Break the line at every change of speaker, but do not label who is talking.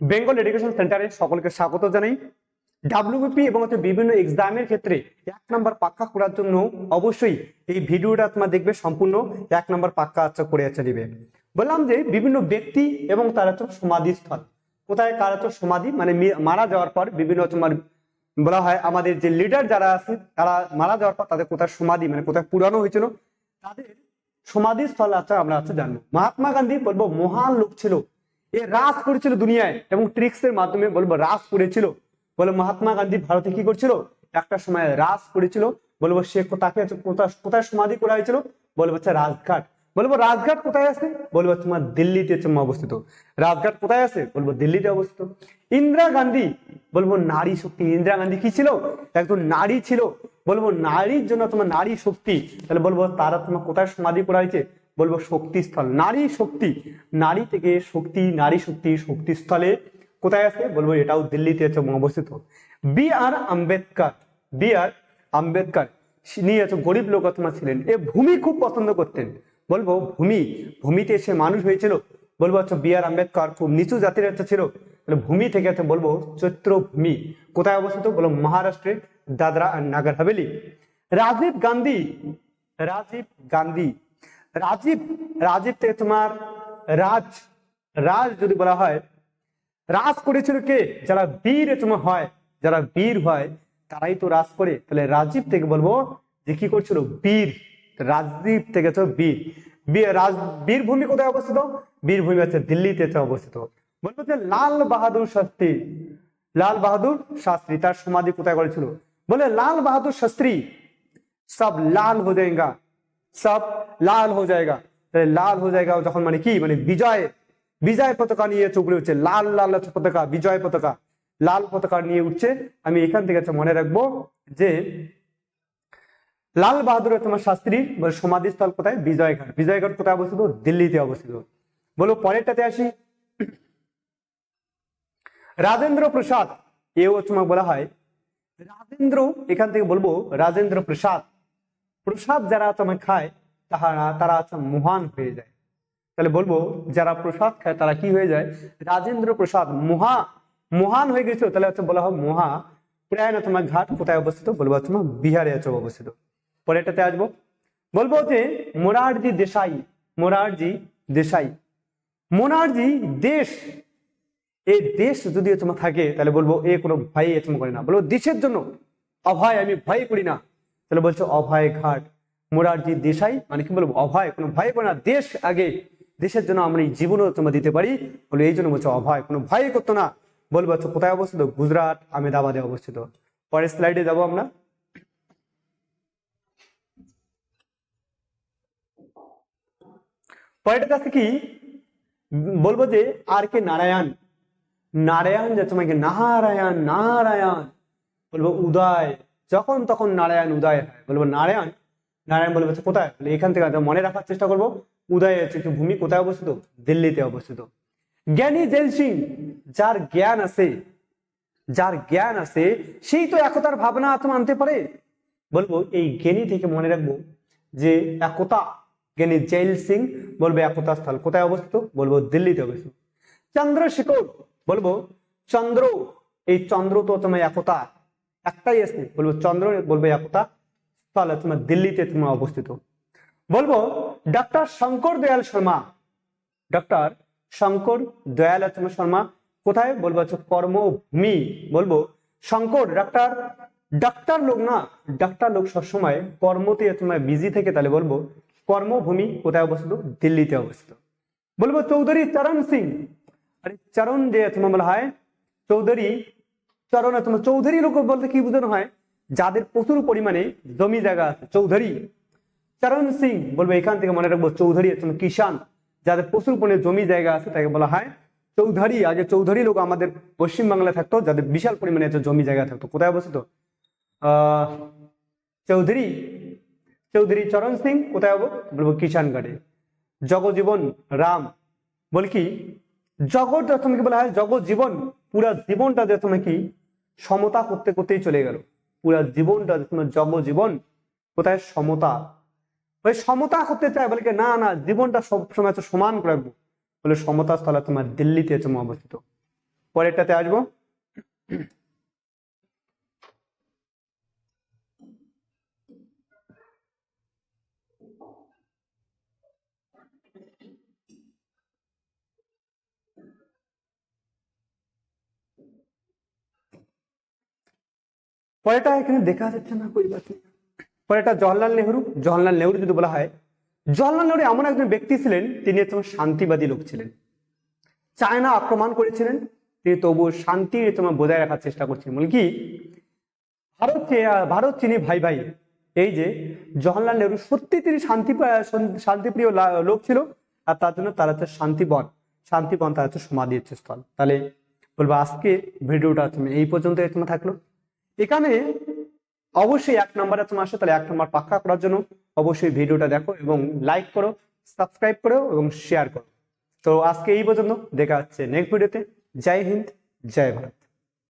Bengal education সেন্টারে সকলকে স্বাগত জানাই। ডাব্লিউবিপি এবং হচ্ছে বিভিন্ন এক্সামের ক্ষেত্রে এক নাম্বার পাক্কা করার জন্য অবশ্যই এই ভিডিওটা তোমার দেখবে সম্পূর্ণ। এক নাম্বার পাক্কা আচ্ছা করে আছে দিবে। বললাম যে বিভিন্ন ব্যক্তি এবং তার হচ্ছে সমাধিস্থল। কোথায় কার হচ্ছে সমাধি? মানে মারা যাওয়ার পর বিভিন্ন তোমার বলা হয় আমাদের যে লিডার যারা আছে, তারা মারা যাওয়ার পর তাদের কোথায় সমাধি মানে কোথায় পুরানো হয়েছিল, তাদের সমাধিস্থল আছে আমরা আছে জানব। মহাত্মা গান্ধী বলব, মহান লোক ছিল। এ রাজ করেছিল দুনিয়ায় এবং ট্রিক্স এর মাধ্যমে বলব রাজ করেছিল। বলে মহাত্মা গান্ধী ভারতে কি করছিল? একটা সময় রাজ করেছিল। বলব সে তাকে কোথায় সমাধি করা হয়েছিল? বলব হচ্ছে রাজঘাট। বলব রাজঘাট কোথায় আছে? বলব তোমার দিল্লিতে অবস্থিত। রাজঘাট কোথায় আছে? বলব দিল্লিতে অবস্থিত। ইন্দিরা গান্ধী, বলব নারী শক্তি। ইন্দিরা গান্ধী কি ছিল? একজন নারী ছিল। বলব নারীর জন্য তোমার নারী শক্তি। তাহলে বলব তারা তোমার কোথায় সমাধি করা হয়েছে? বলব শক্তিস্থল। নারী শক্তি। নারী থেকে শক্তি, নারী শক্তি, শক্তিস্থলে কোথায় আছে? বলব এটাও দিল্লিতে আছে, অবস্থিত। B R Ambedkar. B R Ambedkar. নিয়ে আছে গরিব লোক তোমার ছিলেন। এ ভূমি খুব পছন্দ করতেন। বলব ভূমি। ভূমিতে এসে মানুষ হয়েছিল। বলব হচ্ছে বি আর আম্বেদকর খুব নিচু জাতির একটা ছিল। ভূমি থেকে আছে, বলব চৈত্র ভূমি। কোথায় অবস্থিত? বলো মহারাষ্ট্রের দাদরা আর নাগর হাভেলি রাজীব গান্ধী। রাজীব গান্ধী। রাজীব রাজীব থেকে তোমার রাজ রাজ যদি বলা হয়, রাজ করেছিল কে? যারা বীর তোমার হয়, যারা বীর হয়, তারাই তো রাজ করে। তাহলে রাজীব থেকে বলব যে কি করছিল? বীর। রাজীব থেকে তো বীর। রাজ, বীরভূমি কোথায় অবস্থিত? বীরভূমি হচ্ছে দিল্লিতে অবস্থিত। বলব যে লাল বাহাদুর শাস্ত্রী, লাল বাহাদুর শাস্ত্রী, তার সমাধি কোথায় করেছিল? বলে লাল বাহাদুর শাস্ত্রী, সব লাল হো যায়গা সব লাল হো যায়গা। তাহলে লাল হো যায়গা যখন মানে কি? মানে বিজয়। বিজয় পতাকা নিয়ে চুকড়ে উঠছে, লাল লাল পতাকা, বিজয় পতাকা। লাল পতাকা নিয়ে উঠছে। আমি এখান থেকে হচ্ছে মনে রাখব যে লাল বাহাদুর তোমার শাস্ত্রীর বলে সমাধিস্থল কোথায়? বিজয়ঘাট বিজয়ঘাট কোথায় অবস্থিত? দিল্লিতে অবস্থিত। বলো পরেরটাতে আসি। রাজেন্দ্র প্রসাদ, এও তোমাকে বলা হয়। রাজেন্দ্র, এখান থেকে বলব রাজেন্দ্র প্রসাদ। প্রসাদ যারা তোমার খায় তাহারা তারা আচ্ছা মহান হয়ে যায়। তাহলে বলব, যারা প্রসাদ খায়, তারা কি হয়ে যায়? রাজেন্দ্র প্রসাদ মহা, মহান হয়ে গেছিল তাহলে হচ্ছে বলা হয় মহা, প্রায় না তোমার ঘাট কোথায় অবস্থিত? বলব তোমার বিহারে আছে অবস্থিত। পরে এটাতে আসব। বলব যে মোরারজি দেশাই মোরারজি দেশাই। মোনার্জি দেশ এই দেশ যদি তোমার থাকে, তাহলে বলব এ কোনো ভয় এরকম করে না। বলব দেশের জন্য অভয়, আমি ভয় করি না। তাহলে বলছো অভয় ঘাট। মোরারজি দেশাই মানে কি বলব, অভয়, কোনো ভয় করে না, দেশ আগে, দেশের জন্য আমরা এই জীবনও তোমার দিতে পারি। বলে এই জন্য বলছো অভয়, কোনো ভয় করতো না। বলব আচ্ছা কোথায় অবস্থিত? গুজরাট, আহমেদাবাদে অবস্থিত। পরের স্লাইডে যাব আমরা। পরেরটা আছে কি? বলব যে আর কে নারায়ণ। নারায়ণ যে তোমাকে, নারায়ণ নারায়ণ। বলব উদয় যখন তখন নারায়ণ উদয় হয় বলব নারায়ণ নারায়ণ বলব আচ্ছা, কোথায়? বলে এখান থেকে মনে রাখার চেষ্টা করব। উদয় হচ্ছে ভূমি কোথায় অবস্থিত? দিল্লিতে অবস্থিত। জ্ঞানী জেল সিং যার জ্ঞান আছে যার জ্ঞান আছে সেই তো একতার ভাবনা আত্মা আনতে পারে। বলব এই জ্ঞানী থেকে মনে রাখব যে একতা জ্ঞানী জেল সিং বলব একতা স্থল কোথায় অবস্থিত? বলব দিল্লিতে অবস্থিত। চন্দ্রশেখর বলব চন্দ্র এই চন্দ্র তো তোমার একতা একটাই আছে, বলব চন্দ্র, বলব একতা স্থল তোমার দিল্লিতে তোমার অবস্থিত। বলব ডক্টর শঙ্কর দয়াল শর্মা ডক্টর শঙ্কর দয়াল শর্মা, কোথায়? বলব হচ্ছে কর্মভূমি। বলব শঙ্কর, ডাক্তার ডাক্তার লোক না, ডাক্তার লোক সবসময় কর্মতে তোমার বিজি থেকে, তাহলে বলব কর্মভূমি কোথায় অবস্থিত? দিল্লিতে অবস্থিত। বলব চৌধুরী চরণ সিং, আরে চরণ যে তোমার বলা হয়, চৌধুরী চরণ তোমার চৌধুরী লোক বলতে কি বোঝানো হয়? যাদের প্রচুর পরিমাণে জমি জায়গা আছে, চৌধুরী। চরণ সিং বলব, এখান থেকে মনে রাখব চৌধুরী তুমি কিষান যাদের প্রচুর পরিমাণে জমি জায়গা আছে, তাকে বলা হয় চৌধুরী। আগে চৌধুরী লোক আমাদের পশ্চিমবাংলায় থাকতো, যাদের বিশাল পরিমাণে জমি জায়গা থাকতো। কোথায় অবস্থিত? চৌধুরী। চৌধুরী চরণ সিং, কোথায় হব? বলব কিষানগড়ে জগজীবন রাম। বল কি? জগৎ তোমাকে বলা হয়? জগজীবন পুরা জীবনটা যে তুমি কি? সমতা করতে করতেই চলে গেল। পুরা জীবনটা তোমার জগজীবন কোথায় সমতা? ওই সমতা করতে চায় বলে না না, জীবনটা সব সময় তো সমান রাখব। বলে সমতা স্থলে তোমার দিল্লিতে তোমার অবস্থিত। পরেরটাতে আসব। পরেরটা এখানে দেখা যাচ্ছে না, কই বাত নেই। পরেরটা জওয়াহরলাল নেহরু জওয়াহরলাল নেহরু যদি বলা হয়, জওয়াহরলাল নেহরু এমন একজন ব্যক্তি ছিলেন, তিনি হচ্ছে শান্তিবাদী লোক ছিলেন। চায়না আক্রমণ করেছিলেন, তিনি তবু শান্তি তোমার বজায় রাখার চেষ্টা করছিলেন। বলে কি, ভারত ভারত, চীনে ভাই ভাই, এই যে জওয়াহরলাল নেহরু সত্যি তিনি শান্তি, শান্তিপ্রিয় লোক ছিল, আর তার জন্য তার হচ্ছে শান্তিবন শান্তিবন তার হচ্ছে সমাধি হচ্ছে স্থল। তাহলে বলব আজকে ভিডিওটা তুমি এই পর্যন্ত তোমার থাকল। এখানে অবশ্যই এক নম্বরে তোমার আসো, তাহলে এক নম্বর পাক্কা করার জন্য অবশ্যই ভিডিওটা দেখো এবং লাইক করো সাবস্ক্রাইব করো এবং শেয়ার করো। তো আজকে এই পর্যন্ত, দেখা হচ্ছে নেক্সট ভিডিওতে জয় হিন্দ, জয় ভারত।